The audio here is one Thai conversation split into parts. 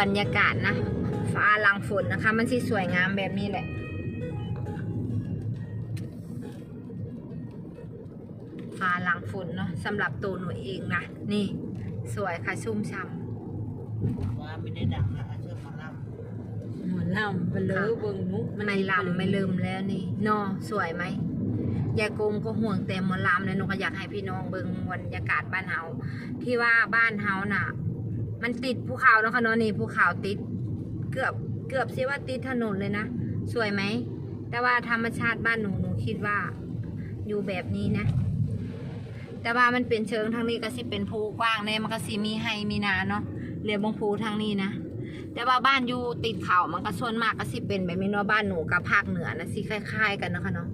บรรยากาศนะฟ้าหลังฝนนะคะ มันสิสวยงามแบบนี้แหละฟ้าหลังฝนเนาะสำหรับตัวหนูเองนะ นี่ สวยค่ะชุ่มช่ว่าไม่ได้ดังนะเชื่อมาล่หมอลำไปเลยเบิ่งนุกำไม่ลำไม่ลืมแล้วนี่เนอสวยไหมยายกงก็ห่วงแต่หมอลำเลยหนูก็อยากให้พี่น้องเบิ่งบรรยากาศบ้านเฮาที่ว่าบ้านเฮาน่ะ มันติดภูเขาเนาะค่ะเนาะนี่ภูเขาติด เกือบเกือบสิว่าติดถนนเลยนะ สวยไหม แต่ว่าธรรมชาติบ้านหนูหนูคิดว่า อยู่แบบนี้นะ แต่ว่ามันเป็นเชิงทางนี้ก็สิเป็นภูกว้างแน่มันก็สิมีให้มีนาเนาะเรียบบงภูทางนี้นะแต่ว่าบ้านอยู่ติดเขามันก็ส่วนมากก็สิเป็นแบบนี้เนาะบ้านหนูกับภาคเหนือนะสิคล้าย ๆ กันเนาะค่ะเนาะ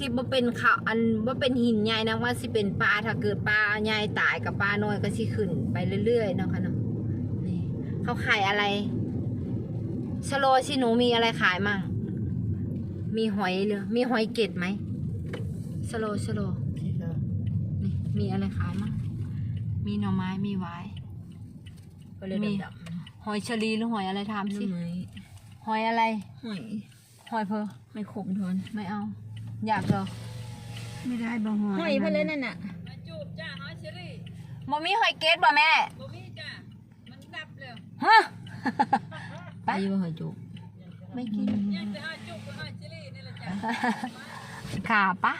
สิบ่เป็นเขาอันว่าเป็นหินใหญ่นะว่าสิเป็นปลาถ้าเกิดปลาใหญ่ตายกับปลาน้อยก็สิขึ้นไปเรื่อยๆเนาะค่ะเนาะนี่เขาขายอะไรชโลชิหนูมีอะไรขายมั่งมีหอยเหรือมีหอยเกตไหมชโลชโลำที่ก็นี่มีอะไรขายมั่งมีหน่อไม้มีไว้ก็เลยมีดำหอยเชอรีหรือหอยอะไรทำๆสิน้ำมือหอยอะไรหอยหอยเพอไม่ขมทนไม่เอา อยากเหรอไม่ได้บ่หอยหอยเพนเลยนั่นน่ะจูบจ้าหอยเชอรี่มมีหอยเกตบ่แม่บ่มีจ้ามันดับเลยฮะไปบ่หอยจุกไม่กินยังจะหอยจูบกับหอยเชอรี่นี่แหละจ้าขาปะ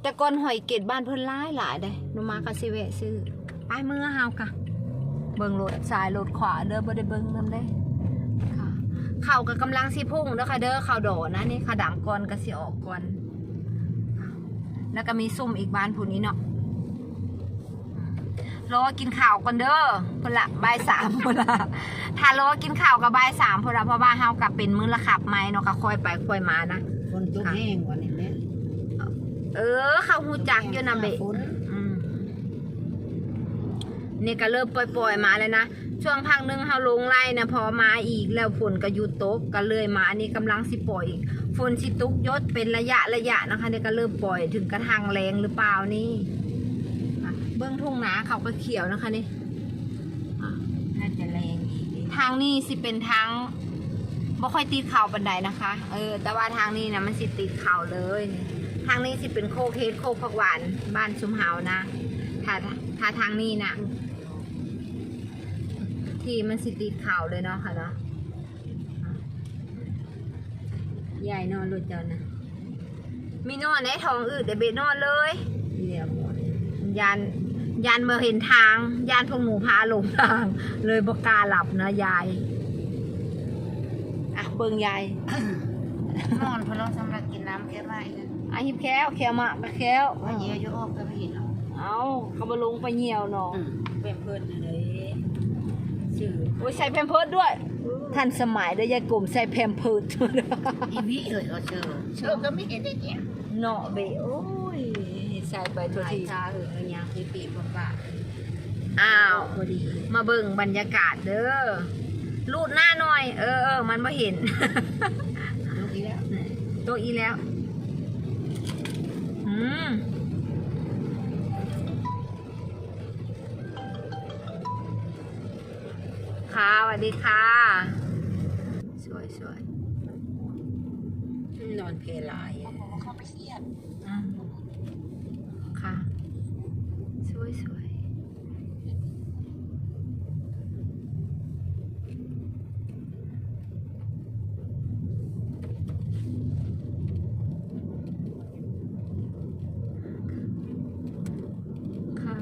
แต่ก่อนหอยเกตบ้านเพิ่นหลายหลายเด้หนูมากะสิแวะซื้อไปเมื่อเฮากะเบิ่งรถซ้ายรถขวาเด้อบ่ได้เบิ่งนำได้ค่ะ เขาก็กำลังสิพุ่งเด้อค่ะเด้อเขาดอนะนี่ขาดามก่อนก็สิออกก่อน แล้วก็มีซุ่มอีกบ้านผู้นี้เนาะรอกินข้าวก่อนเด้อพุ่นละบ่ายสามพุ่นละถ้ารอกินข้าวกับบ่ายสามพุ่นละเพราะว่าเฮากลับเป็นมื้อละขับไหมเนาะก็ค่อยไปค่อยมานะฝนตกแห้งกว่านี้แม่เออเขาหูจักอยู่นะเบะฝ นอืมนี่ก็เริ่มปล่อยๆมาแล้วนะ ช่วงพักหนึงเขาลงไล่นะพอมาอีกแล้วฝนก็หยุดตกก็เลยมาอันนี้กำลังสิปล่อยอีกฝนสิตุกยศเป็นระยะระยะนะคะนี่ก็เริ่มปล่อยถึงกระทางแรงหรือเปล่านี่อะเบื้องทุ่งนาเขาก็เขียวนะคะนี่อะน่าจะแรงอีกดิทางนี้สิเป็นทางบ่ค่อยติดเข่าบันไดนะคะ เออ แต่ว่าทางนี้นะมันสิติดเข่าเลย ทางนี้สิเป็นโคกเฮดโคกผักหวานบ้านชุมเฮานะ ถ้าถ้าทางนี้นะ ที่มันสิติดเข่าเลยเนาะค่ะเนาะใหญ่นอนรถเจ้านะมีนอนในท้องอืดเดยวเบนอนเลยเรียบหมดยานยานมาเห็นทางยานพวกหนูพาหลงทาง เลยบอกกล้าหลับนะยายอะเบิ่งยายนอนเพราะเราสำหรับกินน้ำแค่ไรกันอะหิบแค้วแค้วมาแค้วว่าเยอะอยู่ออกก็ไม่เห็นเอาเอาเขามาลงไปเหี่ยวเนาะอืมเป็นเพิ่นเลย ชื่อโอ้ยใส่แพมเพิร์ดด้วยทันสมัยเด้อยายกลุ่มใส่แพมเพิร์ดอีวิเอ่ยเอาเชื่อเชื่อก็ไม่เห็นได้เนี่ยเนาะเบโอ้ยใส่ไปตัวหายทีตาเออยางคือปีกว่าอ้าวพอดีมาเบิ่งบรรยากาศเด้อลูดหน้าหน่อย เออเออมันไม่เห็นลูกอีแล้วตัวอีแล้วอืม วัสดีค่ะ สวยสวยนอนเพลายอะอืมค่ะ สวยสวยค่ะ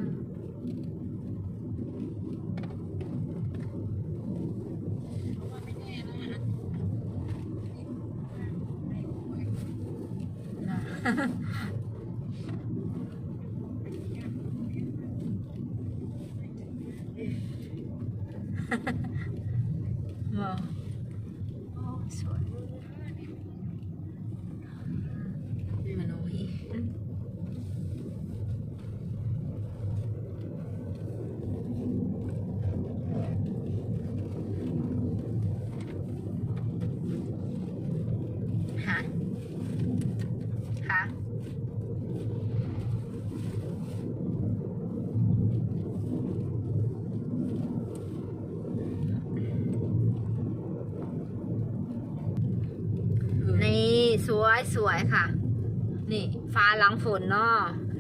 ว้าวโอ้สวย มันโอ้ย ฮะค่ะ สวยค่ะ นี่ฟ้าหลังฝนเนาะ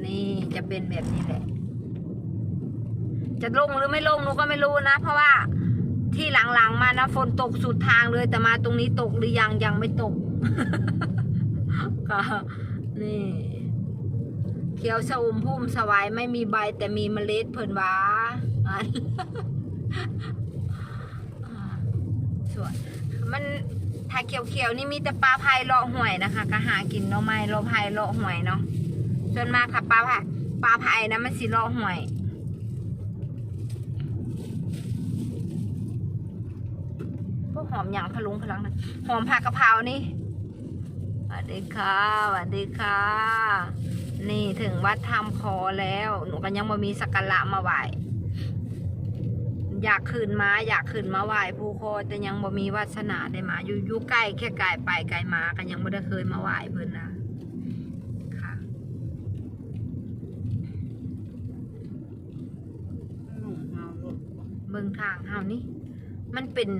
นี่จะเป็นแบบนี้แหละ จะลงหรือไม่ลงหนูก็ไม่รู้นะ เพราะว่าที่หลังๆมานะฝนตกสุดทางเลย แต่มาตรงนี้ตกหรือยังยังไม่ตกก็นี่เขียวชอุ่มพุ่มสวายไม่มีใบแต่มีเมล็ดเพิ่นวาอันอ่าสวยมัน ถ้าเขียวๆนี่มีแต่ปลาพายเลาะห่วยนะคะ ก็หากินเนาะไม่เลาะพายเลาะห่วยเนาะส่วนมากค่ะปลาพายปลาพายนะมันสิเลาะห่วยพวกหอมอย่างพะลุงพลังนะหอมผักกะเพรานี่สวัสดีค่ะสวัสดีค่ะ นี่ถึงวัดทำคอแล้ว หนูก็ยังมามีสักการะมาไหว อยากขึ้นมาอยากขึ้นมาไหวผู้โคแต่ยังบ่มีวาสนาได้มาอยู่อยู่ใกล้แค่ไกลไปไกลมาก็ยังไม่ได้เคยมาไหวเพิ่นนะค่ะหนุ่มเฮาลูกเบิ่งทางเฮานี่มันเป็น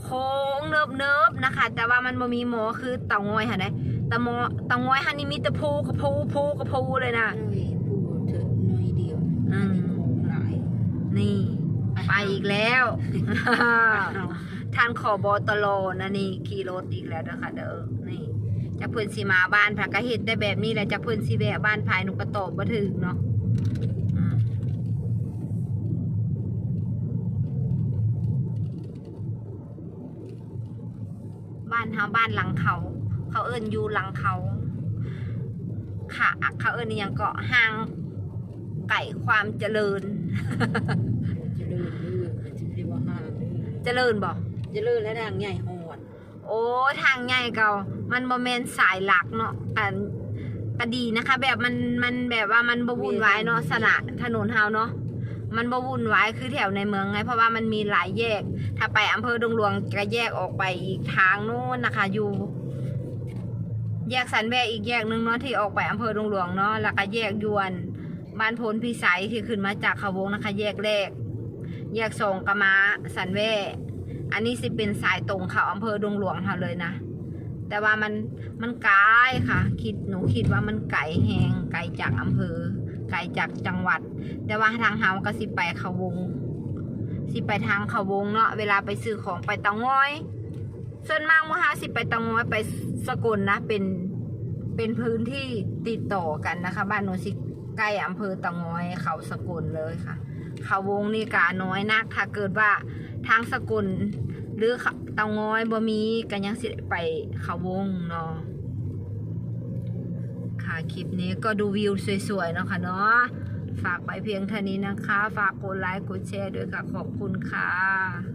โค้งเนิบเนิบนะคะ แต่ว่ามันบ่มีหมอคือเต่างอยค่ะนะเต่างอยเต่างอยฮันนี่มีแต่พูกับพูพูกับพูเลยนะ น้อยผู้เถิดน้อยเดียว อืม อันนี้ของหลาย นี่ ไป อีกแล้วทานขอบอตโลนะนี่ขี่รถอีกแล้วเด้อค่ะเด้อนี่จากเพื่อนสีมาบ้านพระกะเห็ดได้แบบนี้แหละจากเพื่อนสีแวะบ้านภายหนุกระตอบมาถึงเนาะอ่าบ้านเฮาบ้านหลังเขา เขาเอิ้นอยู่หลังเขาค่ะเขาเอิ้นอหยังเกาะห้างไก่ความเจริญ เลื่อนเจริญบ่จะเลื่อนและทางใหญ่หอดโอ้ทางใหญ่เก่า มันบ่แม่นสายหลักเนาะกันก็ดีนะคะ แบบมันมันแบบว่ามันบ่วุ่นวายเนาะสนะถนนเฮาเนาะมันบ่วุ่นวายคือแถวในเมืองไง เพราะว่ามันมีหลายแยก ถ้าไปอำเภอดงหลวงก็แยกออกไปอีกทางนู้นนะคะ อยู่ แยกสันแวอีกแยกหนึงเนาะที่ออกไปอำเภอดงหลวงเนาะแล้วก็แยกยวนบ้านพลพิสัยที่ขึ้นมาจากเขาวงนะคะ แยกแรก แยกสองกะมาสันแวอันนี้สิเป็นสายตรงเขาอำเภอดงหลวงเขาเลยนะ แต่ว่ามันมันไกลค่ะ คิดหนูคิดว่ามันไกลแหงไกลจากอำเภอ ไกลจากจังหวัด แต่ว่าทางเฮาก็สิไปเขาวง สิไปทางเขาวงเนาะเวลาไปซื้อของไปเตาง้อย ส่วนมากมื่อฮาสิไปเตาง้อยไปสกลนะเป็นเป็นพื้นที่ติดต่อกันนะคะ บ้านหนูสิใกล้อำเภอเตางอยเขาสกลเลยค่ะ เขาวงนี่กาน้อยนัก ถ้าเกิดว่าทางสกุลหรือเตางอยบ่มีกันยังสิได้ไปเขาวงเนาะค่ะคลิปนี้ก็ดูวิวสวยๆเนาะค่ะเนาะฝากไปเพียงเท่านี้นะคะ ฝากกดไลค์กดแชร์ด้วยค่ะ ขอบคุณค่ะ